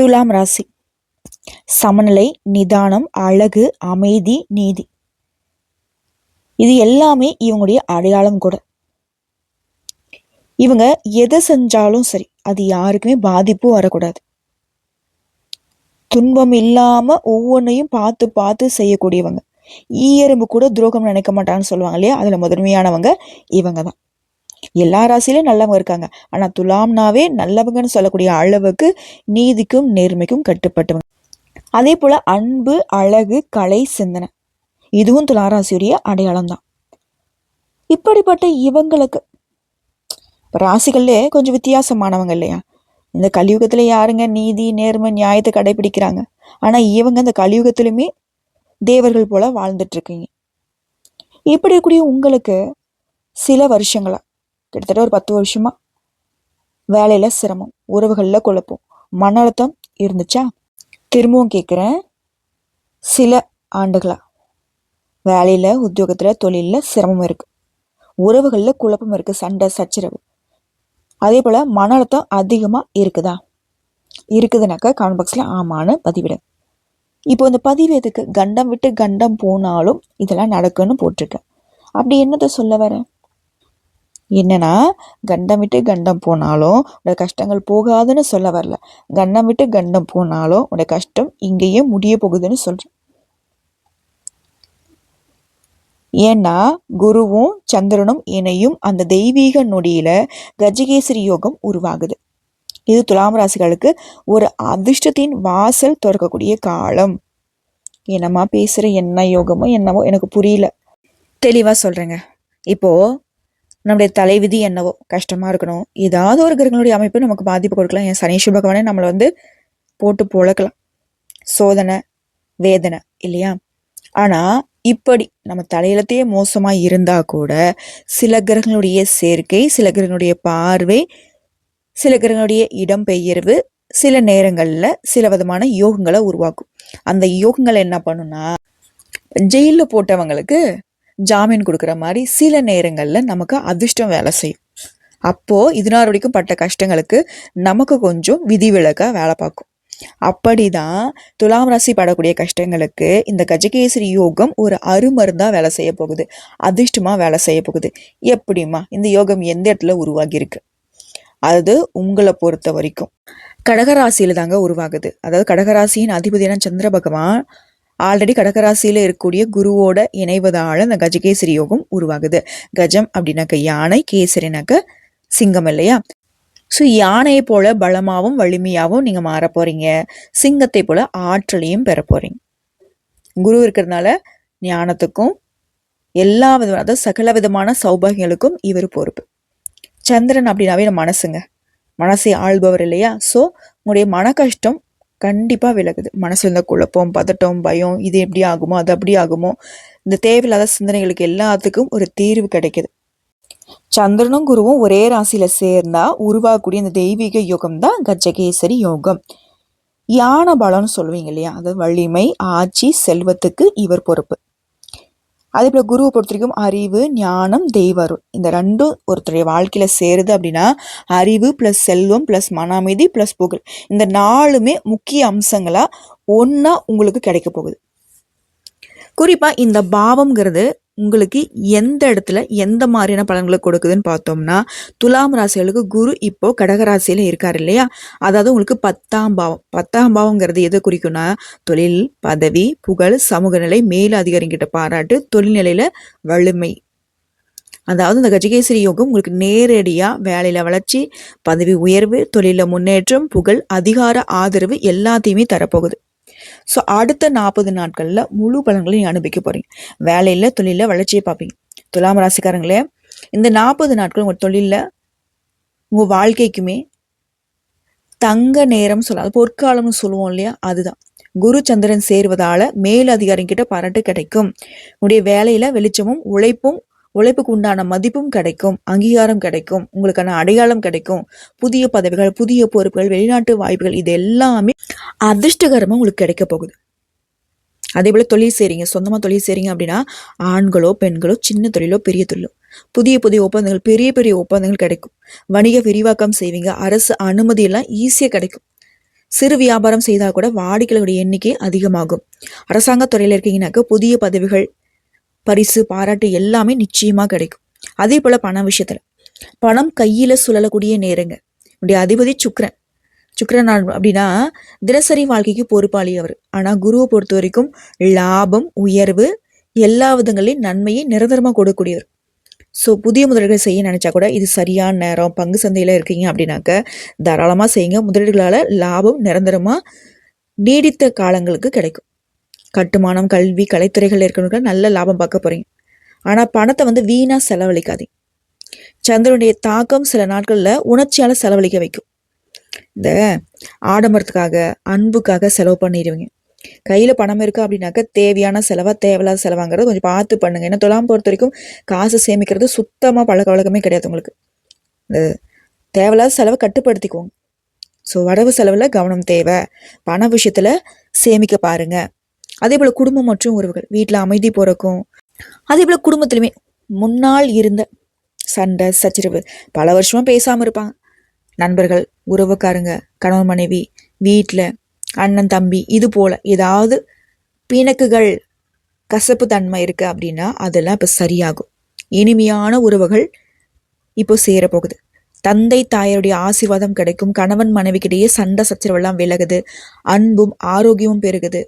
துலாம் ராசி. சமநிலை நிதானம் அழகு அமைதி நீதி. இது எல்லாமே இவங்களுடைய அடையாளம் கூட. இவங்க எதை செஞ்சாலும் சரி அது யாருக்குமே பாதிப்பும் வரக்கூடாது. துன்பம் இல்லாம ஒவ்வொன்றையும் பார்த்து பார்த்து செய்யக்கூடியவங்க. ஈயரும்பு கூட துரோகம் நினைக்க மாட்டான்னு சொல்லுவாங்க இல்லையா? அதுல முதன்மையானவங்க இவங்க தான் எல்லா ராசியிலும் நல்லவங்க இருக்காங்க. ஆனால் துலாம்னாவே நல்லவங்கன்னு சொல்லக்கூடிய அளவுக்கு நீதிக்கும் நேர்மைக்கும் கட்டுப்பட்டவங்க. அதே போல் அன்பு அழகு கலை சிந்தனை. இதுவும் துளாராசியுடைய அடையாளம் தான். இப்படிப்பட்ட இவங்களுக்கு இப்போ ராசிகள்லே கொஞ்சம் வித்தியாசமானவங்க இல்லையா? இந்த கலியுகத்தில் யாருங்க நீதி நேர்மை நியாயத்தை கடைபிடிக்கிறாங்க? ஆனால் இவங்க இந்த கலியுகத்திலுமே தேவர்கள் போல வாழ்ந்துட்டு இருக்கீங்க. இப்படி இருக்கக்கூடிய உங்களுக்கு சில வருஷங்களா கிட்டத்தட்ட ஒரு பத்து வருஷமா வேலையில் சிரமம் உறவுகளில் குழப்பம். மன அழுத்தம் இருந்துச்சா? திரும்பவும் கேட்குறேன் சில ஆண்டுகளா வேலையில் உத்தியோகத்தில் தொழிலில் சிரமம் இருக்குது உறவுகளில் குழப்பம் இருக்குது சண்டை சச்சரவு. அதே போல் மன அழுத்தம் அதிகமாக இருக்குதா? இருக்குதுனாக்கா கமெண்ட் பாக்ஸில் ஆமான்னு பதிவிடு. இப்போ இந்த பதிவு எதுக்கு? கண்டம் விட்டு கண்டம் போனாலும் இதெல்லாம் நடக்குன்னு போட்டிருக்கேன். அப்படி என்னத்தை சொல்ல வரேன் என்னன்னா கண்டம் விட்டு கண்டம் போனாலும் உடைய கஷ்டங்கள் போகாதுன்னு சொல்ல வரல. கண்டம் விட்டு கண்டம் போனாலும் உடைய கஷ்டம் இங்கேயே முடிய போகுதுன்னு சொல்கிறேன் ஏன்னா குருவும் சந்திரனும் இணையும் அந்த தெய்வீக நொடியில கஜகேசரி யோகம் உருவாகுது. இது துலாம் ராசிகளுக்கு ஒரு அதிர்ஷ்டத்தின் வாசல் திறக்கக்கூடிய காலம். என்னம்மா பேசுற? என்ன யோகமோ என்னவோ எனக்கு புரியல. தெளிவா சொல்றேங்க. இப்போ நம்முடைய தலைவிதி என்னவோ? கஷ்டமாக இருக்கணும். ஏதாவது ஒரு கிரகங்களுடைய அமைப்பு நமக்கு பாதிப்பு கொடுக்கலாம். என் சனீஸ்வர பகவானே நம்மளை வந்து போட்டு புழக்கலாம். சோதனை வேதனை இல்லையா? ஆனால் இப்படி நம்ம தலையிலத்தையே மோசமாக இருந்தால் கூட சில கிரகங்களுடைய சேர்க்கை சில கிரகங்களுடைய பார்வை சில கிரகங்களுடைய இடம்பெயர்வு சில நேரங்களில் சில விதமான யோகங்களை உருவாக்கும். அந்த யோகங்கள் என்ன பண்ணுன்னா ஜெயிலில் போட்டவங்களுக்கு ஜாமீன் கொடுக்குற மாதிரி சில நேரங்களில் நமக்கு அதிர்ஷ்டம் வேலை செய்யும். அப்போது இதனார் வரைக்கும் பட்ட கஷ்டங்களுக்கு நமக்கு கொஞ்சம் விதிவிலக்காக வேலை பார்க்கும். அப்படிதான் துலாம் ராசி படக்கூடிய கஷ்டங்களுக்கு இந்த கஜகேசரி யோகம் ஒரு அருமருந்தா வேலை செய்ய போகுது. அதிர்ஷ்டமா வேலை செய்ய போகுது. எப்படிம்மா? இந்த யோகம் எந்த இடத்துல உருவாகியிருக்கு? அது உங்களை பொறுத்த வரைக்கும். கடகராசியில தாங்க உருவாகுது. அதாவது கடகராசியின் அதிபதியான சந்திர பகவான் ஆல்ரெடி கடகராசியில் இருக்கக்கூடிய குருவோட இணைவதால் அந்த கஜகேசரி யோகம் உருவாகுது. கஜம் அப்படின்னாக்க யானை கேசரினாக்க சிங்கம் இல்லையா? ஸோ யானையை போல பலமாகவும் வலிமையாகவும் நீங்கள் மாற போறீங்க. சிங்கத்தை போல ஆற்றலையும் பெற போறீங்க. குரு இருக்கிறதுனால ஞானத்துக்கும் எல்லா விதமான அதாவது சகல விதமான சௌபாகியங்களுக்கும் இவர் பொறுப்பு. சந்திரன் அப்படின்னாவே நம்ம மனசுங்க. மனசை ஆள்பவர் இல்லையா? ஸோ உங்களுடைய மன கஷ்டம் கண்டிப்பாக விலகுது. மனசு இருந்த குழப்பம் பதட்டம் பயம் இது எப்படி ஆகுமோ அது அப்படி ஆகுமோ இந்த தேவையில்லாத சிந்தனைகளுக்கு எல்லாத்துக்கும் ஒரு தீர்வு கிடைக்குது. சந்திரனும் குருவும் ஒரே ராசியில சேர்ந்தா உருவாகக்கூடிய இந்த தெய்வீக யோகம் தான் கஜகேசரி யோகம். யான பலம்னு சொல்லுவீங்க இல்லையா? அது வலிமை ஆட்சி செல்வத்துக்கு இவர் பொறுப்பு. அதே போல் குருவை பொறுத்த வரைக்கும் அறிவு ஞானம் தெய்வரும் இந்த ரெண்டும் ஒருத்தருடைய வாழ்க்கையில் சேருது அப்படின்னா அறிவு ப்ளஸ் செல்வம் ப்ளஸ் மன அமைதி ப்ளஸ் புகழ். இந்த நாலுமே முக்கிய அம்சங்களாக ஒன்றா உங்களுக்கு கிடைக்க போகுது. குறிப்பாக இந்த பாவம்ங்கிறது உங்களுக்கு எந்த இடத்துல எந்த மாதிரியான பலன்களை கொடுக்குதுன்னு பார்த்தோம்னா துலாம் ராசிகளுக்கு குரு இப்போ கடகராசியில் இருக்கார் இல்லையா? அதாவது உங்களுக்கு பத்தாம் பாவம். பத்தாம் பாவங்கிறது எதை குறிக்கும்னா தொழில் பதவி புகழ் சமூக நிலை மேல் அதிகாரிகிட்ட பாராட்டு தொழில்நிலையில வலிமை. அதாவது இந்த கஜகேசரி யோகம் உங்களுக்கு நேரடியாக வேலையில் வளர்ச்சி பதவி உயர்வு தொழிலில் முன்னேற்றம் புகழ் அதிகார ஆதரவு எல்லாத்தையுமே தரப்போகுது. ஸோ அடுத்த நாற்பது நாட்களில் முழு பலன்களையும் அனுபவிக்க போறீங்க. வேலையில் தொழிலில் வளர்ச்சியை பார்ப்பீங்க. துலாம் ராசிக்காரங்களே இந்த நாற்பது நாட்கள் உங்கள் தொழிலில் உங்கள் வாழ்க்கைக்குமே தங்க நேரம் சொல்லாது. பொற்காலம்னு சொல்லுவோம் இல்லையா? அதுதான். குரு சந்திரன் சேருவதால மேல் அதிகாரிகிட்ட பாராட்டு கிடைக்கும். உங்களுடைய வேலையில வெளிச்சமும் உழைப்பும் உழைப்புக்கு உண்டான மதிப்பும் கிடைக்கும் அங்கீகாரம் கிடைக்கும் உங்களுக்கான அடையாளம் கிடைக்கும். புதிய பதவிகள் புதிய பொறுப்புகள் வெளிநாட்டு வாய்ப்புகள் இது எல்லாமே அதிர்ஷ்டகரமாக உங்களுக்கு கிடைக்க போகுது. அதே போல் தொழில் செய்கிறீங்க சொந்தமாக தொழில் செய்கிறீங்க அப்படின்னா ஆண்களோ பெண்களோ சின்ன தொழிலோ பெரிய தொழிலோ புதிய புதிய ஒப்பந்தங்கள் பெரிய பெரிய ஒப்பந்தங்கள் கிடைக்கும். வணிக விரிவாக்கம் செய்வீங்க அரசு அனுமதி எல்லாம் ஈஸியாக கிடைக்கும். சிறு வியாபாரம் செய்தால் கூட வாடிக்கையாளருடைய எண்ணிக்கை அதிகமாகும். அரசாங்க துறையில் இருக்கீங்கன்னாக்க புதிய பதவிகள் பரிசு பாராட்டு எல்லாமே நிச்சயமாக கிடைக்கும். அதே போல பண விஷயத்தில். பணம் கையில் சுழலக்கூடிய நேரங்க. உடைய அதிபதி சுக்ரன் சுக்ரன் அப்படின்னா தினசரி வாழ்க்கைக்கு பொறுப்பாளி அவர். ஆனால் குருவை பொறுத்த வரைக்கும் லாபம் உயர்வு எல்லா விதங்களையும் நன்மையை நிரந்தரமாக கொடுக்கக்கூடியவர். ஸோ புதிய முதலீடுகள் செய்ய நினச்சா கூட இது சரியான நேரம் பங்கு சந்தையில் இருக்கீங்க அப்படின்னாக்க தாராளமாக செய்யுங்க. முதலீடுகளால் லாபம் நிரந்தரமாக நீடித்த காலங்களுக்கு கிடைக்கும். கட்டுமானம் கல்வி கலைத்துறைகள் இருக்கிறவங்க நல்ல லாபம் பார்க்க போறீங்க. ஆனா பணத்தை வந்து வீணா செலவழிக்காதீங்க. சந்திரனுடைய தாக்கம் சில நாட்கள்ல உணர்ச்சியால செலவழிக்க வைக்கும். இந்த ஆடம்பரத்துக்காக அன்புக்காக செலவு பண்ணிடுவீங்க. கையில பணம் இருக்கு அப்படின்னாக்க தேவையான செலவா தேவையில்லாத செலவாங்கிறது கொஞ்சம் பார்த்து பண்ணுங்க. ஏன்னா தொலாம் பொறுத்த வரைக்கும் காசு சேமிக்கிறது சுத்தமா பழக்க வழக்கமே கிடையாது உங்களுக்கு. இந்த தேவையில்லாத செலவை கட்டுப்படுத்திக்குவோங்க ஸோ வரவு செலவில் கவனம் தேவை. பண விஷயத்தில் சேமிக்க பாருங்கள் அதே போல குடும்பம் மற்றும் உறவுகள். வீட்டில் அமைதி பிறக்கும். அதே போல குடும்பத்திலுமே முன்னால் இருந்த சண்டை சச்சரவு பல வருஷமா பேசாம இருப்பாங்க. நண்பர்கள் உறவுக்காரங்க கணவன் மனைவி வீட்டில் அண்ணன் தம்பி இது போல ஏதாவது பிணக்குகள் கசப்பு தன்மை இருக்கு அப்படின்னா அதெல்லாம் இப்போ சரியாகும். இனிமையான உறவுகள் இப்போ சேரப்போகுது. தந்தை தாயருடைய ஆசீர்வாதம் கிடைக்கும். கணவன் மனைவிக்கிடையே சண்டை சச்சரவெல்லாம் விலகுது. அன்பும் ஆரோக்கியமும் பெருகுது.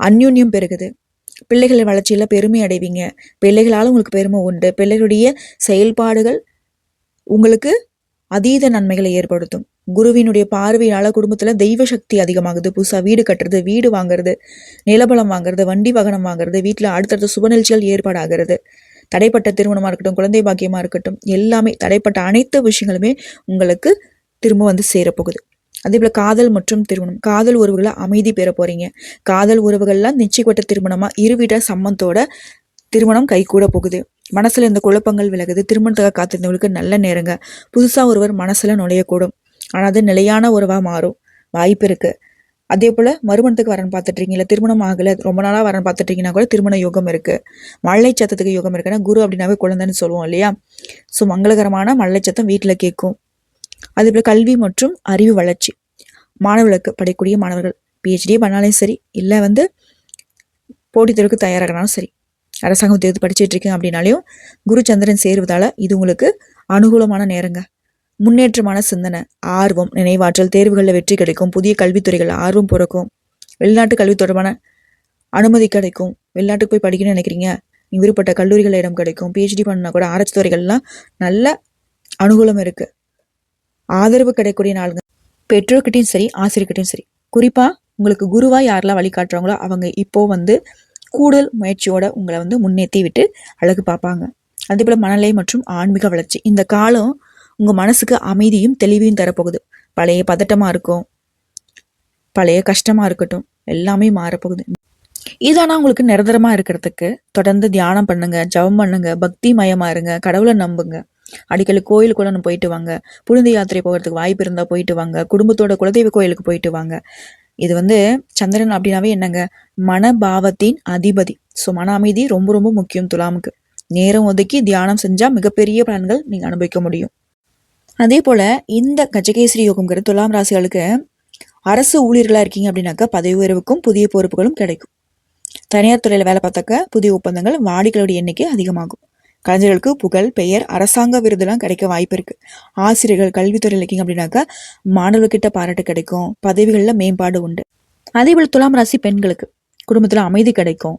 அந்யூன்யம் பெருகுது. பிள்ளைகள் வளர்ச்சியில் பெருமை அடைவீங்க. பிள்ளைகளால் உங்களுக்கு பெருமை உண்டு. பிள்ளைகளுடைய செயல்பாடுகள் உங்களுக்கு அதீத நன்மைகளை ஏற்படுத்தும். குருவினுடைய பார்வையால் குடும்பத்தில் தெய்வ சக்தி அதிகமாகுது. புதுசாக வீடு கட்டுறது வீடு வாங்குறது நிலபலம் வாங்குறது வண்டி வாகனம் வாங்குறது வீட்டில் அடுத்தடுத்த சுப நிகழ்ச்சிகள் ஏற்பாடாகிறது. தடைப்பட்ட திருமணமாக இருக்கட்டும் குழந்தை பாக்கியமாக இருக்கட்டும் எல்லாமே தடைப்பட்ட அனைத்து விஷயங்களுமே உங்களுக்கு திரும்ப வந்து சேரப்போகுது. அதே போல் காதல் மற்றும் திருமணம். காதல் உறவுகளை அமைதி பெற போகிறீங்க காதல் உறவுகள்லாம் நிச்சயப்பட்ட திருமணமாக இருவிட சம்மந்தோட திருமணம் கைகூட போகுது. மனசில் இந்த குழப்பங்கள் விலகுது. திருமணத்துக்காக காத்திருந்தவங்களுக்கு நல்ல நேரங்க. புதுசாக ஒருவர் மனசில் நுழையக்கூடும். ஆனால் அது நிலையான உறவாக மாறும். வாய்ப்பு இருக்குது அதே போல் மறுமணத்துக்கு வரன் பார்த்துட்ருக்கீங்களா திருமணம் ஆகலை ரொம்ப நாளாக வரன் பார்த்துட்ருக்கீங்கன்னா கூட திருமண யோகம் இருக்குது மழை சத்தத்துக்கு யோகம் இருக்குன்னா குரு அப்படின்னாவே குழந்தைன்னு சொல்லுவோம் இல்லையா? ஸோ மங்களகரமான மழை சத்தம் கேட்கும் அதே போல் கல்வி மற்றும் அறிவு வளர்ச்சி. மாணவர்களுக்கு படிக்கக்கூடிய மாணவர்கள் பிஹெச்டியே பண்ணாலும் சரி இல்லை வந்து போட்டித் தேர்வுக்கு தயாராகனாலும் சரி அரசாங்கம் தேர்வு படிச்சுட்டு இருக்கீங்க அப்படின்னாலையும் குருச்சந்திரன் சேருவதால் இது உங்களுக்கு அனுகூலமான நேரங்க. முன்னேற்றமான சிந்தனை ஆர்வம் நினைவாற்றல் தேர்வுகளில் வெற்றி கிடைக்கும் புதிய கல்வித்துறைகள் ஆர்வம் பிறக்கும் வெளிநாட்டு கல்வி தொடர்பான அனுமதி கிடைக்கும் வெளிநாட்டுக்கு போய் படிக்கணும்னு நினைக்கிறீங்க நீ விருப்பப்பட்ட கல்லூரிகள் இடம் கிடைக்கும் பிஹெச்டி பண்ணால் கூட ஆராய்ச்சி துறைகள்லாம் நல்ல அனுகூலம் இருக்குது ஆதரவு கிடைக்கக்கூடிய நாளுங்க. பெற்றோர்கிட்டையும் சரி ஆசிரியர்கிட்டையும் சரி. குறிப்பாக உங்களுக்கு குருவா யாரெல்லாம் வழிகாட்டுறாங்களோ அவங்க இப்போ வந்து கூடுதல் முயற்சியோட உங்களை வந்து முன்னேற்றி விட்டு அழகு பார்ப்பாங்க. அதே போல் மனநிலை மற்றும் ஆன்மீக வளர்ச்சி. இந்த காலம் உங்கள் மனசுக்கு அமைதியும் தெளிவையும் தரப்போகுது. பழைய பதட்டமாக இருக்கும். பழைய கஷ்டமாக இருக்கட்டும். எல்லாமே மாறப்போகுது. இதானா உங்களுக்கு நிரந்தரமா இருக்கிறதுக்கு தொடர்ந்து தியானம் பண்ணுங்க ஜெபம் பண்ணுங்க பக்தி மயமா இருங்க கடவுளை நம்புங்க. அடிக்கடி கோயிலுக்குள்ள நம்ம போயிட்டு வாங்க. புனித யாத்திரை போகிறதுக்கு வாய்ப்பு இருந்தா போயிட்டு வாங்க. குடும்பத்தோட குலதெய்வ கோயிலுக்கு போயிட்டு வாங்க. இது வந்து சந்திரன் அப்படின்னாவே என்னங்க? மனபாவத்தின் அதிபதி. ஸோ மன அமைதி ரொம்ப ரொம்ப முக்கியம் துலாமுக்கு. நேரம் ஒதுக்கி தியானம் செஞ்சா மிகப்பெரிய பலன்கள் நீங்க அனுபவிக்க முடியும். அதே போல இந்த கஜகேசரி யோகம்ங்கிற துலாம் ராசிகளுக்கு அரசு ஊழியர்களா இருக்கீங்க அப்படின்னாக்கா பதவி உயர்வுக்கும் புதிய பொறுப்புகளும் கிடைக்கும். தனியார் துறையில வேலை பார்த்தாக்க புதிய ஒப்பந்தங்கள் வாடிக்கையோட எண்ணிக்கை அதிகமாகும். கலைஞர்களுக்கு புகழ் பெயர் அரசாங்க விருதுலாம் கிடைக்க வாய்ப்பு இருக்கு. ஆசிரியர்கள் கல்வித்துறையில் இருக்கீங்க அப்படின்னாக்கா மாணவர்கிட்ட பாராட்டு கிடைக்கும். பதவிகளில் மேம்பாடு உண்டு. அதே போல் துலாம் ராசி பெண்களுக்கு குடும்பத்தில் அமைதி கிடைக்கும்.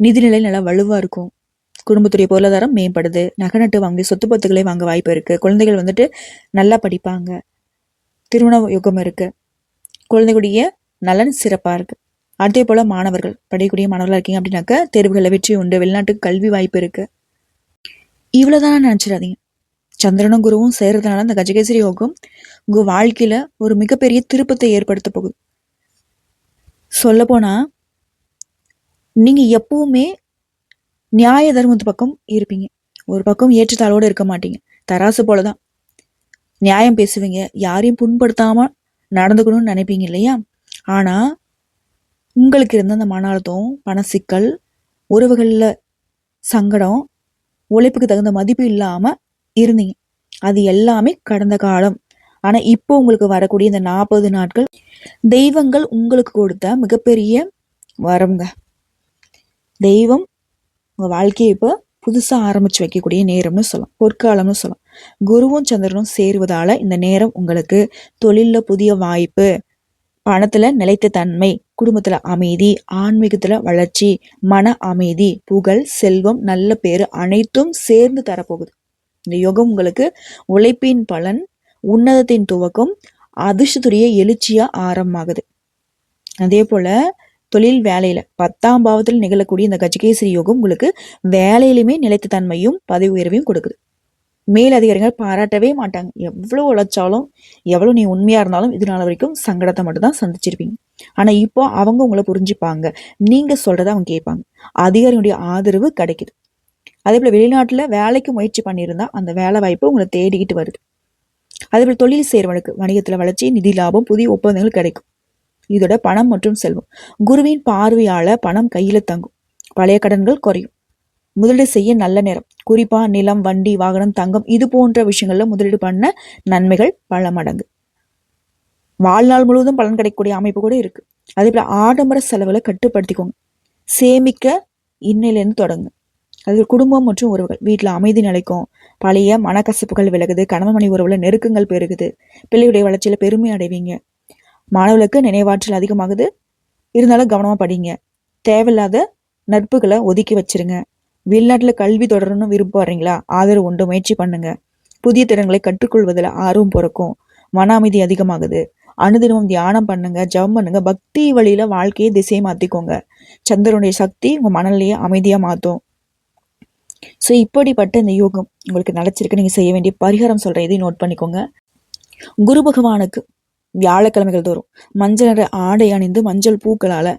நிதிநிலை நல்லா வலுவாக இருக்கும். குடும்பத்துடைய பொருளாதாரம் மேம்படுது. நகை நட்டு வாங்கி சொத்து பத்துக்களை வாங்க வாய்ப்பு இருக்கு. குழந்தைகள் வந்துட்டு நல்லா படிப்பாங்க. திருமண யுகம் இருக்கு. குழந்தைகளுடைய நலன் சிறப்பாக இருக்கு. அதே போல் மாணவர்கள் படிக்கக்கூடிய மாணவர்களாக இருக்கீங்க அப்படின்னாக்க தேர்வுகளில் வெற்றி உண்டு. வெளிநாட்டுக்கு கல்வி வாய்ப்பு இருக்குது இவ்வளவுதான் நினச்சிடாதீங்க. சந்திரனும் குருவும் சேர்றதுனால அந்த கஜகேசரி யோகம் உங்கள் வாழ்க்கையில் ஒரு மிகப்பெரிய திருப்பத்தை ஏற்படுத்த போகுது. சொல்லப்போனால் நீங்கள் எப்பவுமே நியாய தர்மத்து பக்கம் இருப்பீங்க. ஒரு பக்கம் ஏற்றத்தாளோடு இருக்க மாட்டீங்க. தராசு போலதான். நியாயம் பேசுவீங்க. யாரையும் புண்படுத்தாமல் நடந்துக்கணும்னு நினைப்பீங்க இல்லையா? ஆனால் உங்களுக்கு இருந்த அந்த மன அழுத்தம் பண சிக்கல் உறவுகளில் சங்கடம் உழைப்புக்கு தகுந்த மதிப்பு இல்லாமல் இருந்தீங்க. அது எல்லாமே கடந்த காலம். ஆனால் இப்போ உங்களுக்கு வரக்கூடிய இந்த நாற்பது நாட்கள் தெய்வங்கள் உங்களுக்கு கொடுத்த மிகப்பெரிய வரம்ங்க. தெய்வம் உங்கள் வாழ்க்கையை இப்போ புதுசாக ஆரம்பித்து வைக்கக்கூடிய நேரம்னு சொல்லலாம். பொற்காலம்னு சொல்லலாம். குருவும் சந்திரனும் சேருவதால் இந்த நேரம் உங்களுக்கு தொழிலில் புதிய வாய்ப்பு பணத்தில் நிலைத்த தன்மை குடும்பத்தில் அமைதி ஆன்மீகத்தில் வளர்ச்சி மன அமைதி புகழ் செல்வம் நல்ல பேர் அனைத்தும் சேர்ந்து தரப்போகுது. இந்த யோகம் உங்களுக்கு உழைப்பின் பலன் உன்னதத்தின் துவக்கம் அதிர்ஷ்டத்துடைய எழுச்சியா ஆரம்பமாகுது. அதே போல தொழில் வேலையில பத்தாம் பாவத்தில் நிகழக்கூடிய இந்த கஜகேசரி யோகம் உங்களுக்கு வேலையிலுமே நிலைத்த தன்மையும் பதவி உயர்வையும் கொடுக்குது. மேலதிகாரிகள் பாராட்டவே மாட்டாங்க. எவ்வளோ உழைச்சாலும் எவ்வளோ நீ உண்மையா இருந்தாலும் இது நாள் வரைக்கும் சங்கடத்தை மட்டும்தான் சந்திச்சிருப்பீங்க. ஆனா இப்போ அவங்க உங்களை புரிஞ்சுப்பாங்க. நீங்க சொல்றதை அவங்க கேட்பாங்க. அதிகாரியுடைய ஆதரவு கிடைக்குது. அதே போல வெளிநாட்டுல வேலைக்கு முயற்சி பண்ணியிருந்தா அந்த வேலை வாய்ப்பு உங்களை தேடிக்கிட்டு வருது. அதே போல தொழில் சேர்வனுக்கு வணிகத்துல வளர்ச்சி நிதி லாபம் புதிய ஒப்பந்தங்கள் கிடைக்கும். இதோட பணம் மற்றும் செல்வம். குருவின் பார்வையால் பணம் கையில தங்கும். பழைய கடன்கள் குறையும். முதலீடு செய்ய நல்ல நேரம். குறிப்பாக நிலம் வண்டி வாகனம் தங்கம் இது போன்ற விஷயங்கள்ல முதலீடு பண்ண நன்மைகள் பல மடங்கு. வாழ்நாள் முழுவதும் பலன் கிடைக்கக்கூடிய அமைப்பு கூட இருக்கு. அதே போல ஆடம்பர செலவுகளை கட்டுப்படுத்திக்கோங்க. சேமிக்க இன்னையிலேருந்து தொடங்க. அது குடும்பம் மற்றும் உறவுகள். வீட்டில் அமைதி நிலைக்கும். பழைய மனக்கசப்புகள் விலகுது. கணவன் மணி உறவுல நெருக்கங்கள் பெருகுது. பிள்ளையுடைய வளர்ச்சியில பெருமை அடைவீங்க. மாணவர்களுக்கு நினைவாற்றல் அதிகமாகுது. இருந்தாலும் கவனமா படிங்க. தேவையில்லாத நட்புகளை ஒதுக்கி வச்சிருங்க. வெளிநாட்டில் கல்வி தொடரணும்னு விருப்பப்படுறீங்களா ஆதரவு உண்டு. முயற்சி பண்ணுங்க. புதிய திறன்களை கற்றுக்கொள்வதில் ஆர்வம் பிறக்கும். மன அமைதி அதிகமாகுது. அனுதினமும் தியானம் பண்ணுங்க ஜபம் பண்ணுங்க. பக்தி வழியில வாழ்க்கையை திசையை மாத்திக்கோங்க. சந்திரனுடைய சக்தி உங்க மனநிலையை அமைதியா மாத்தும். ஸோ இப்படிப்பட்ட இந்த யோகம் உங்களுக்கு நடச்சிருக்கு நீங்கள் செய்ய வேண்டிய பரிகாரம் சொல்கிறேன் இதையும் நோட் பண்ணிக்கோங்க. குரு பகவானுக்கு வியாழக்கிழமைகள் தோறும் மஞ்சள் நிற ஆடை அணிந்து மஞ்சள் பூக்களால்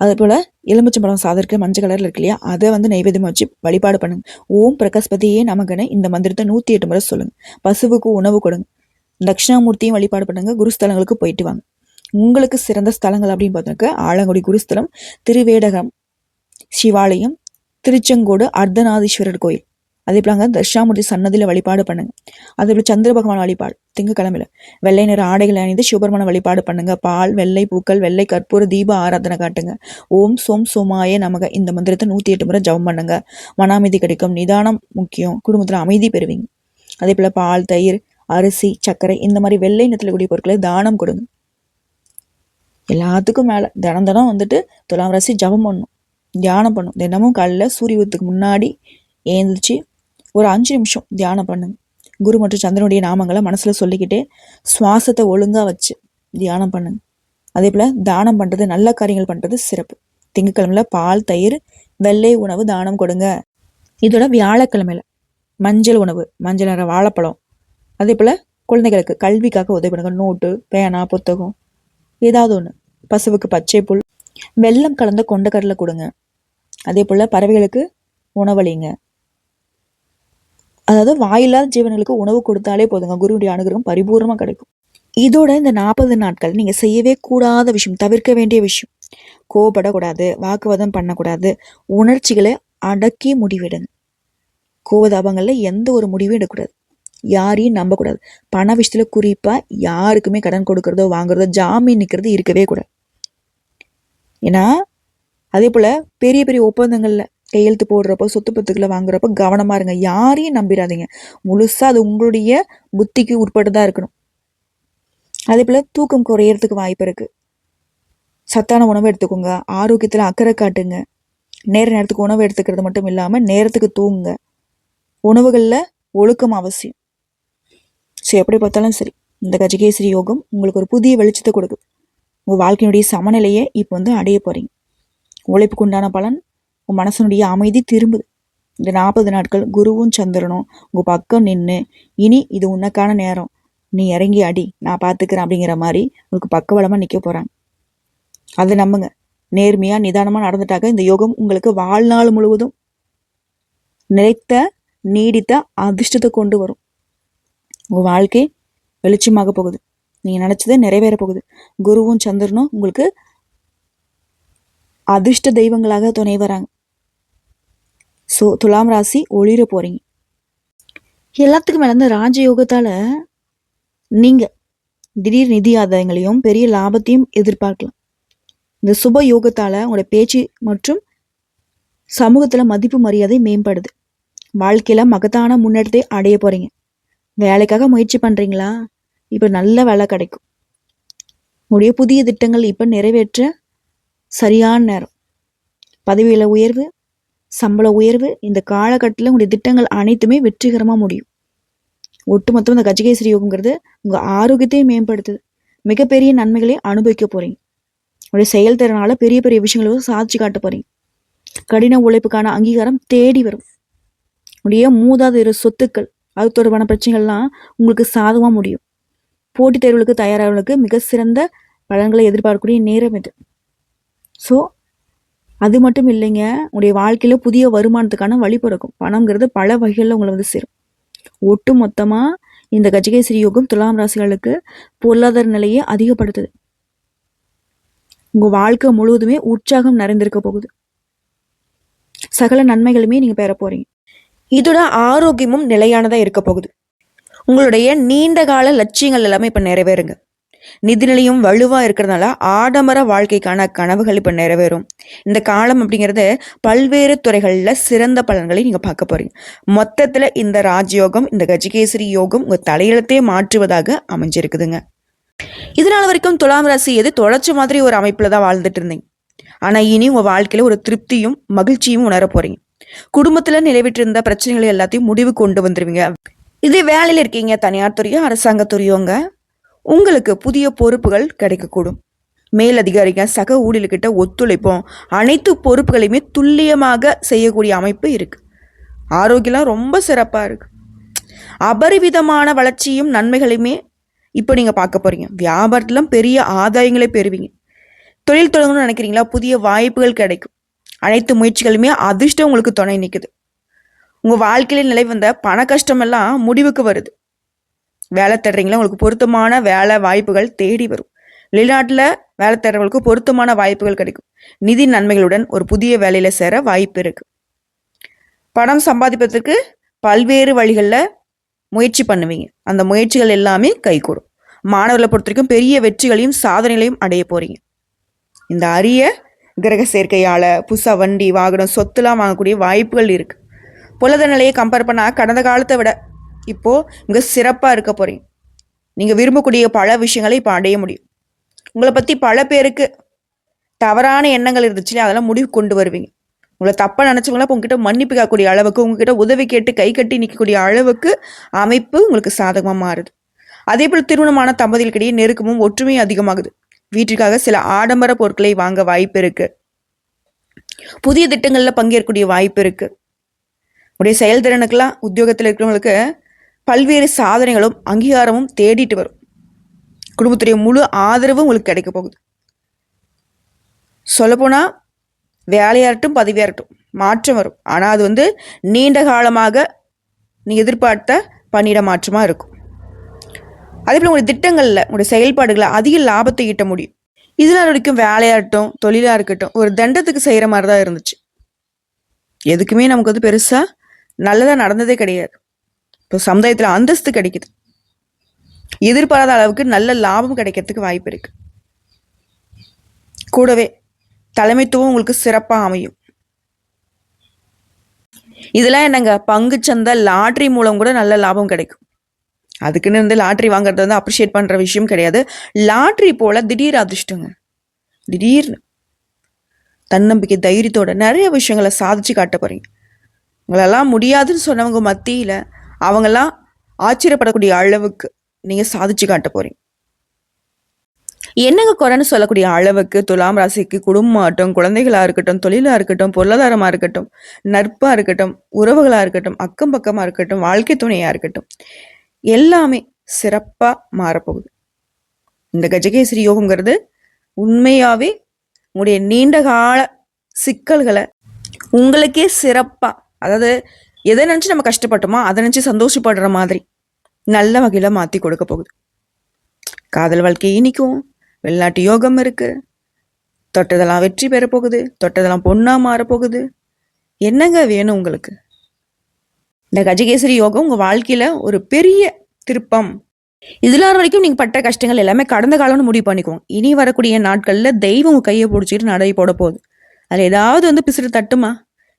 அதே போல் எலுமிச்சம்பழம் சாதருக்கு மஞ்சள் கலரில் இருக்கு இல்லையா? அதை வந்து நைவேத்தியம் வச்சு வழிபாடு பண்ணுங்க. ஓம் பிரகஸ்பதியே நமக்குன்னு இந்த மந்திரத்தை நூற்றி எட்டு முறை சொல்லுங்க. பசுவுக்கு உணவு கொடுங்க. தட்சிணாமூர்த்தியும் வழிபாடு பண்ணுங்க. குருஸ்தலங்களுக்கு போயிட்டு வாங்க. உங்களுக்கு சிறந்த ஸ்தலங்கள் அப்படின்னு பார்த்தாக்க ஆலங்குடி குருஸ்தலம் திருவேடகம் சிவாலயம் திருச்செங்கோடு அர்த்தநாதீஸ்வரர் கோயில். அதே போலாங்க தர்ஷாமூர்த்தி சன்னதியில் வழிபாடு பண்ணுங்க. அதே போல சந்திர பகவான் வழிபாடு திங்கக்கிழமையில். வெள்ளை நிற ஆடைகள் அணிந்து சிவபெருமான வழிபாடு பண்ணுங்க. பால் வெள்ளை பூக்கள் வெள்ளை கற்பூர தீப ஆராதனை காட்டுங்க. ஓம் சோம் சோமாயே நமக. இந்த மந்திரத்தை நூற்றி எட்டு முறை ஜபம் பண்ணுங்க. மன அமைதி கிடைக்கும். நிதானம் முக்கியம். குடும்பத்தில் அமைதி பெறுவீங்க. அதே போல பால் தயிர் அரிசி சர்க்கரை இந்த மாதிரி வெள்ளை நிறத்தில் கூடிய பொருட்களை தானம் கொடுங்க. எல்லாத்துக்கும் மேலே தினம் தினம் வந்துட்டு துலாம் ராசி ஜபம் பண்ணும். தியானம் பண்ணும். தினமும் காலைல சூரிய உதத்துக்கு முன்னாடி ஏந்திரிச்சு ஒரு அஞ்சு நிமிஷம் தியானம் பண்ணுங்க. குரு மற்றும் சந்திரனுடைய நாமங்களை மனசில் சொல்லிக்கிட்டே சுவாசத்தை ஒழுங்காக வச்சு தியானம் பண்ணுங்க. அதே போல் தானம் பண்ணுறது நல்ல காரியங்கள் பண்ணுறது சிறப்பு. திங்கக்கிழமையில் பால் தயிர் வெள்ளை உணவு தானம் கொடுங்க. இதோட வியாழக்கிழமையில் மஞ்சள் உணவு மஞ்சள் நிற வாழைப்பழம். அதே போல் குழந்தைகளுக்கு கல்விக்காக உதவி பண்ணுங்க. நோட்டு பேனா புத்தகம் ஏதாவது ஒன்று பசுவுக்கு பச்சை புல் வெல்லம் கலந்த கொண்டக்கடலை கொடுங்க. அதே போல் பறவைகளுக்கு உணவளிங்க. அதாவது வாயில்லாத ஜீவன்களுக்கு உணவு கொடுத்தாலே போதுங்க. குருவுடைய அனுகிரகம் பரிபூர்ணமாக கிடைக்கும். இதோட இந்த நாற்பது நாட்கள் நீங்கள் செய்யவே கூடாத விஷயம் தவிர்க்க வேண்டிய விஷயம். கோபப்படக்கூடாது வாக்குவாதம் பண்ணக்கூடாது உணர்ச்சிகளை அடக்கி முடிவிடுங்க. கோவதாபங்களில் எந்த ஒரு முடிவும் எடுக்கக்கூடாது. யாரையும் நம்பக்கூடாது. பண விஷயத்தில் குறிப்பாக யாருக்குமே கடன் கொடுக்கறதோ வாங்குறதோ ஜாமீன் நிற்கிறது இருக்கவே கூடாது. ஏன்னா அதே போல் பெரிய பெரிய ஒப்பந்தங்களில் கையெழுத்து போடுறப்போ சொத்து பத்துக்களை வாங்குறப்போ கவனமாக இருங்க. யாரையும் நம்பிடாதீங்க. முழுசாக அது உங்களுடைய புத்திக்கு உட்பட்டு இருக்கணும். அதே போல் தூக்கம் குறையறதுக்கு வாய்ப்பு இருக்குது சத்தான உணவு எடுத்துக்கோங்க. ஆரோக்கியத்தில் அக்கறை காட்டுங்க. நேர நேரத்துக்கு உணவு எடுத்துக்கிறது மட்டும் இல்லாமல் நேரத்துக்கு தூங்குங்க. உணவுகளில் ஒழுக்கம் அவசியம். ஸோ எப்படி பார்த்தாலும் சரி. இந்த கஜகேசரி யோகம் உங்களுக்கு ஒரு புதிய வெளிச்சத்தை கொடுக்குது. உங்கள் வாழ்க்கையினுடைய சமநிலையை இப்போ வந்து அடைய போகிறீங்க உழைப்புக்கு உண்டான பலன் உன் மனசனுடைய அமைதி திரும்புது. இந்த நாற்பது நாட்கள் குருவும் சந்திரனும் உங்கள் பக்கம் நின்று இனி இது உனக்கான நேரம். நீ இறங்கி அடி நான் பார்த்துக்கிறேன் அப்படிங்கிற மாதிரி உங்களுக்கு பக்கவளமாக நிற்க போகிறாங்க அதை நம்புங்க. நேர்மையாக நிதானமாக நடந்துட்டாக்க இந்த யோகம் உங்களுக்கு வாழ்நாள் முழுவதும் நிலைத்த நீடித்த அதிர்ஷ்டத்தை கொண்டு வரும். உங்கள் வாழ்க்கை வெளிச்சமாக போகுது. நீங்கள் நினச்சது நிறைவேற போகுது. குருவும் சந்திரனும் உங்களுக்கு அதிர்ஷ்ட தெய்வங்களாக துணை வராங்க. ஸோ துலாம் ராசி ஒளிர போகிறீங்க எல்லாத்துக்கும் மேலே இந்த ராஜயோகத்தால் நீங்கள் திடீர் நிதி ஆதாயங்களையும் பெரிய லாபத்தையும் எதிர்பார்க்கலாம். இந்த சுப யோகத்தால் உங்களோட பேச்சு மற்றும் சமூகத்தில் மதிப்பு மரியாதை மேம்படுது. வாழ்க்கையில் மகத்தான முன்னேற்றத்தை அடைய போகிறீங்க வேலைக்காக முயற்சி பண்ணுறீங்களா இப்போ நல்ல வேலை கிடைக்கும். உங்களுடைய புதிய திட்டங்கள் இப்போ நிறைவேற்ற சரியான நேரம். பதவியில் உயர்வு சம்பள உயர்வு இந்த காலகட்டத்தில் உங்களுடைய திட்டங்கள் அனைத்துமே வெற்றிகரமாக முடியும். ஒட்டுமொத்தம் இந்த கஜகேசரி யோகங்கிறது உங்கள் ஆரோக்கியத்தையும் மேம்படுத்துது. மிகப்பெரிய நன்மைகளை அனுபவிக்க போகிறீங்க உங்களுடைய செயல்திறனால பெரிய பெரிய விஷயங்களை சாதிச்சு காட்ட போகிறீங்க கடின உழைப்புக்கான அங்கீகாரம் தேடி வரும். உடைய மூதாதையர் சொத்துக்கள் அது தொடர்பான பிரச்சனைகள்லாம் உங்களுக்கு சாதமாக முடியும். போட்டித் தேர்வுகளுக்கு தயாராகிறவர்களுக்கு மிக சிறந்த பலன்களை எதிர்பார்க்கக்கூடிய நேரம் இது. ஸோ அது மட்டும் இல்லைங்க உங்களுடைய வாழ்க்கையில் புதிய வருமானத்துக்கான வழி பிறக்கும். பணங்கிறது பல வகைகளில் உங்களை வந்து சேரும். ஒட்டு மொத்தமாக இந்த கஜகேசரி யோகம் துலாம் ராசிகளுக்கு பொருளாதார நிலையை அதிகப்படுத்துது. உங்கள் வாழ்க்கை முழுவதுமே உற்சாகம் நிறைந்திருக்க போகுது. சகல நன்மைகளுமே நீங்கள் பெற போகிறீங்க இதோட ஆரோக்கியமும் நிலையானதாக இருக்க போகுது. உங்களுடைய நீண்ட கால லட்சியங்கள் எல்லாமே இப்போ நிறைவேறுங்க. நிதிநிலையும் வலுவாக இருக்கிறதுனால ஆடம்பர வாழ்க்கைக்கான கனவுகள் இப்போ நிறைவேறும். இந்த காலம் அப்படிங்கிறது பல்வேறு துறைகளில் சிறந்த பலன்களை நீங்கள் பார்க்க போறீங்க. மொத்தத்தில் இந்த ராஜயோகம் இந்த கஜகேசரி யோகம் உங்கள் தலையெழுத்தையே மாற்றுவதாக அமைஞ்சிருக்குதுங்க. இதனால வரைக்கும் துலாம் ராசி எது தொலைச்ச மாதிரி ஒரு அமைப்பில் தான் வாழ்ந்துட்டு இருந்தீங்க. ஆனால் இனி உங்கள் வாழ்க்கையில் ஒரு திருப்தியும் மகிழ்ச்சியும் உணர போறீங்க. குடும்பத்தில் நிலைவிட்டிருந்த பிரச்சனைகளை எல்லாத்தையும் முடிவு கொண்டு வந்துருவீங்க. இதே வேலையில் இருக்கீங்க தனியார் துறையோ அரசாங்கத்துறையோங்க உங்களுக்கு புதிய பொறுப்புகள் கிடைக்கக்கூடும். மேலதிகாரிங்க சக ஊழியர்கிட்ட ஒத்துழைப்போம். அனைத்து பொறுப்புகளையுமே துல்லியமாக செய்யக்கூடிய அமைப்பு இருக்கு. ஆரோக்கியம்லாம் ரொம்ப சிறப்பாக இருக்கு. அபரிவிதமான வளர்ச்சியும் நன்மைகளையுமே இப்போ நீங்கள் பார்க்க போறீங்க. வியாபாரத்திலும் பெரிய ஆதாயங்களை பெறுவீங்க. தொழில் தொடங்கணும்னு நினைக்கிறீங்களா? புதிய வாய்ப்புகள் கிடைக்கும். அனைத்து முயற்சிகளுமே அதிர்ஷ்டம் உங்களுக்கு துணை நிற்குது உங்கள் வாழ்க்கையில் நிலை வந்த பண கஷ்டமெல்லாம் முடிவுக்கு வருது. வேலை தேடுறீங்களா? உங்களுக்கு பொருத்தமான வேலை வாய்ப்புகள் தேடி வரும். வெளிநாட்டில் வேலை தேடுறவங்களுக்கு பொருத்தமான வாய்ப்புகள் கிடைக்கும். நிதி நன்மைகளுடன் ஒரு புதிய வேலையில் சேர வாய்ப்பு இருக்குது பணம் சம்பாதிப்பதற்கு பல்வேறு வழிகளில் முயற்சி பண்ணுவீங்க. அந்த முயற்சிகள் எல்லாமே கைகூடும். மாணவர்களை பொறுத்த வரைக்கும் பெரிய வெற்றிகளையும் சாதனைகளையும் அடைய போகிறீங்க இந்த அரிய கிரக சேர்க்கையால் புதுசாக வண்டி வாகனம் சொத்துலாம் வாங்கக்கூடிய வாய்ப்புகள் இருக்குது பொருளாதார நிலையை கம்பேர் பண்ணால் கடந்த காலத்தை விட இப்போது மிக சிறப்பாக இருக்க போகிறீங்க நீங்கள் விரும்பக்கூடிய பல விஷயங்களை இப்போ அடைய முடியும். உங்களை பற்றி பல பேருக்கு தவறான எண்ணங்கள் இருந்துச்சுன்னா அதெல்லாம் முடிவு கொண்டு வருவீங்க. உங்களை தப்பாக நினச்சவங்களா உங்ககிட்ட மன்னிப்பு கேட்கக்கூடிய அளவுக்கு உங்ககிட்ட உதவி கேட்டு கை கட்டி நிற்கக்கூடிய அளவுக்கு அமைப்பு உங்களுக்கு சாதகமாக மாறுது. அதே போல் திருமணமான தம்பதிகளுக்கிடையே நெருக்கமும் ஒற்றுமையும் அதிகமாகுது. வீட்டிற்காக சில ஆடம்பர பொருட்களை வாங்க வாய்ப்பு இருக்கு. புதிய திட்டங்களில் பங்கேற்கக்கூடிய வாய்ப்பு இருக்கு. உடைய செயல்திறனுக்கெல்லாம் உத்தியோகத்தில் இருக்கிறவங்களுக்கு பல்வேறு சாதனைகளும் அங்கீகாரமும் தேடிட்டு வரும். குடும்பத்துடைய முழு ஆதரவும் உங்களுக்கு கிடைக்க போகுது. சொல்லப்போனால் வேலையாகட்டும் பதவியாகட்டும் மாற்றம் வரும். ஆனால் அது வந்து நீண்ட காலமாக நீ எதிர்பார்த்த பணியிட மாற்றமாக இருக்கும். அதே போல் உங்களுடைய திட்டங்களில் உங்களுடைய செயல்பாடுகளை அதிக லாபத்தை ஈட்ட முடியும். இதில் வரைக்கும் வேலையாகட்டும் தொழிலாக இருக்கட்டும் ஒரு தண்டத்துக்கு செய்கிற மாதிரி தான் இருந்துச்சு. எதுக்குமே நமக்கு வந்து பெருசாக நல்லதாக நடந்ததே கிடையாது. இப்போ சமுதாயத்தில் அந்தஸ்து கிடைக்குது. எதிர்பாராத அளவுக்கு நல்ல லாபம் கிடைக்கிறதுக்கு வாய்ப்பு இருக்கு. கூடவே தலைமைத்துவம் உங்களுக்கு சிறப்பாக அமையும். இதெல்லாம் என்னங்க? பங்குச்சந்தை லாட்ரி மூலம் கூட நல்ல லாபம் கிடைக்கும். அதுக்குன்னு வந்து லாட்ரி வாங்குறது வந்து அப்ரிஷியேட் பண்ணுற விஷயம் கிடையாது. லாட்ரி போல் திடீர் அதிர்ஷ்டங்க. திடீர்னு தன்னம்பிக்கை தைரியத்தோட நிறைய விஷயங்களை சாதிச்சு காட்ட போகிறீங்க உங்களெல்லாம் முடியாதுன்னு சொன்னவங்க மத்தியில் அவங்கெல்லாம் ஆச்சரியப்படக்கூடிய அளவுக்கு நீங்கள் சாதிச்சு காட்ட போகிறீங்க என்னங்க குறைன்னு சொல்லக்கூடிய அளவுக்கு துலாம் ராசிக்கு குடும்பம் ஆகட்டும் குழந்தைகளாக இருக்கட்டும் தொழிலாக இருக்கட்டும் பொருளாதாரமாக இருக்கட்டும் நட்பாக இருக்கட்டும் உறவுகளாக இருக்கட்டும் அக்கம் பக்கமாக இருக்கட்டும் வாழ்க்கை துணையாக இருக்கட்டும் எல்லாமே சிறப்பாக மாறப்போகுது. இந்த கஜகேசரி யோகங்கிறது உண்மையாகவே உங்களுடைய நீண்ட கால சிக்கல்களை உங்களுக்கே சிறப்பாக அதாவது எதை நினச்சி நம்ம கஷ்டப்பட்டோமோ அதை நினச்சி சந்தோஷப்படுற மாதிரி நல்ல வகையில் மாற்றி கொடுக்க போகுது. காதல் வாழ்க்கை இனிக்கும். வெளிநாட்டு யோகம் இருக்குது தொட்டதெல்லாம் வெற்றி பெற போகுது. தொட்டதெல்லாம் பொண்ணாக மாறப்போகுது என்னங்க வேணும் உங்களுக்கு? இந்த கஜகேசரி யோகம் உங்கள் வாழ்க்கையில் ஒரு பெரிய திருப்பம். இதெல்லாம் வரைக்கும் நீங்கள் பட்ட கஷ்டங்கள் எல்லாமே கடந்த காலம்னு முடிவு பண்ணிக்குவோம். இனி வரக்கூடிய நாட்களில் தெய்வம் உங்கள் கையை பிடிச்சிட்டு நடை போட போகுது. அதில் ஏதாவது வந்து பிசுறு தட்டுமா?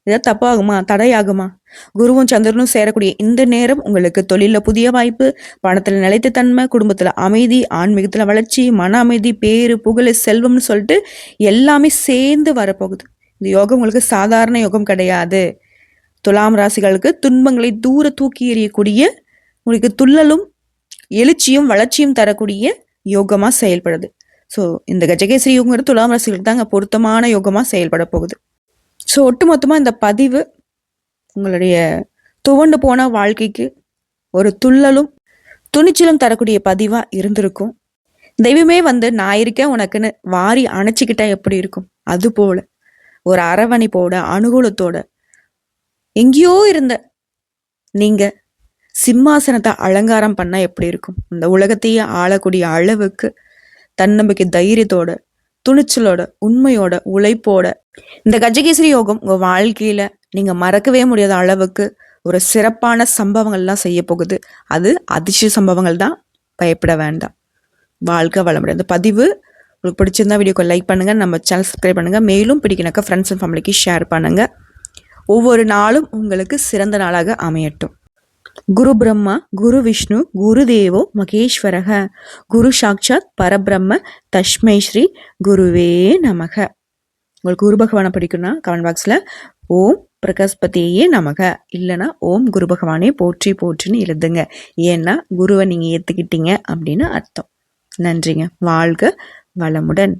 ஏதாவது தப்பாகுமா? தடையாகுமா? குருவும் சந்திரனும் சேரக்கூடிய இந்த நேரம் உங்களுக்கு தொழிலில் புதிய வாய்ப்பு பணத்தில் நிலைத்த தன்மை குடும்பத்தில் அமைதி ஆன்மீகத்தில் வளர்ச்சி மன அமைதி பேரு புகழ் செல்வம்னு சொல்லிட்டு எல்லாமே சேர்ந்து வரப்போகுது. இந்த யோகம் உங்களுக்கு சாதாரண யோகம் கிடையாது. துலாம் ராசிகளுக்கு துன்பங்களை தூர தூக்கி எறியக்கூடிய உங்களுக்கு துள்ளலும் எழுச்சியும் வளர்ச்சியும் தரக்கூடிய யோகமாக செயல்படுது. ஸோ இந்த கஜகேசரி யோகங்கிறது துலாம் ராசிகளுக்கு தாங்க பொருத்தமான யோகமாக செயல்பட போகுது. ஸோ ஒட்டுமொத்தமாக இந்த பதிவு உங்களுடைய துவண்டு போன வாழ்க்கைக்கு ஒரு துள்ளலும் துணிச்சலும் தரக்கூடிய பதிவாக இருந்திருக்கும். தெய்வமே வந்து நான் இருக்கேன் உனக்குன்னு வாரி அணைச்சிக்கிட்டா எப்படி இருக்கும்? அது போல ஒரு அரவணைப்போட அனுகூலத்தோட எங்கேயோ இருந்த நீங்க சிம்மாசனத்தை அலங்காரம் பண்ணா எப்படி இருக்கும்? இந்த உலகத்தையே ஆளக்கூடிய அளவுக்கு தன்னம்பிக்கை தைரியத்தோட துணிச்சலோட உண்மையோட உழைப்போட. இந்த கஜகேசரி யோகம் உங்க வாழ்க்கையில நீங்க மறக்கவே முடியாத அளவுக்கு ஒரு சிறப்பான சம்பவங்கள்லாம் செய்ய போகுது. அது அதிர்ஷ்ட சம்பவங்கள் தான். பயப்பட வேண்டாம். வாழ்க்கை வளமுடைய இந்த பதிவு உங்களுக்கு பிடிச்சிருந்தா வீடியோக்கு லைக் பண்ணுங்க. நம்ம சேனல் சப்ஸ்கிரைப் பண்ணுங்க. மேலும் பிடிக்கணக்கா ஃப்ரெண்ட்ஸ் அண்ட் ஃபேமிலிக்கு ஷேர் பண்ணுங்க. ஒவ்வொரு நாளும் உங்களுக்கு சிறந்த நாளாக அமையட்டும். குரு பிரம்மா குரு விஷ்ணு குரு தேவோ மகேஸ்வரக. குரு சாக்ஷாத் பரபிரம்ம தஷ்மை ஸ்ரீ குருவே நமக. உங்களுக்கு குரு பகவானை பிடிக்கும்னா கமெண்ட் பாக்ஸில் ஓம் பிரகஸ்பதியே நமக. இல்லைனா ஓம் குரு பகவானே போற்றி போற்றின்னு எழுதுங்க. ஏன்னா குருவை நீங்கள் ஏற்றுக்கிட்டீங்க அப்படின்னு அர்த்தம். நன்றிங்க. வாழ்க வளமுடன்.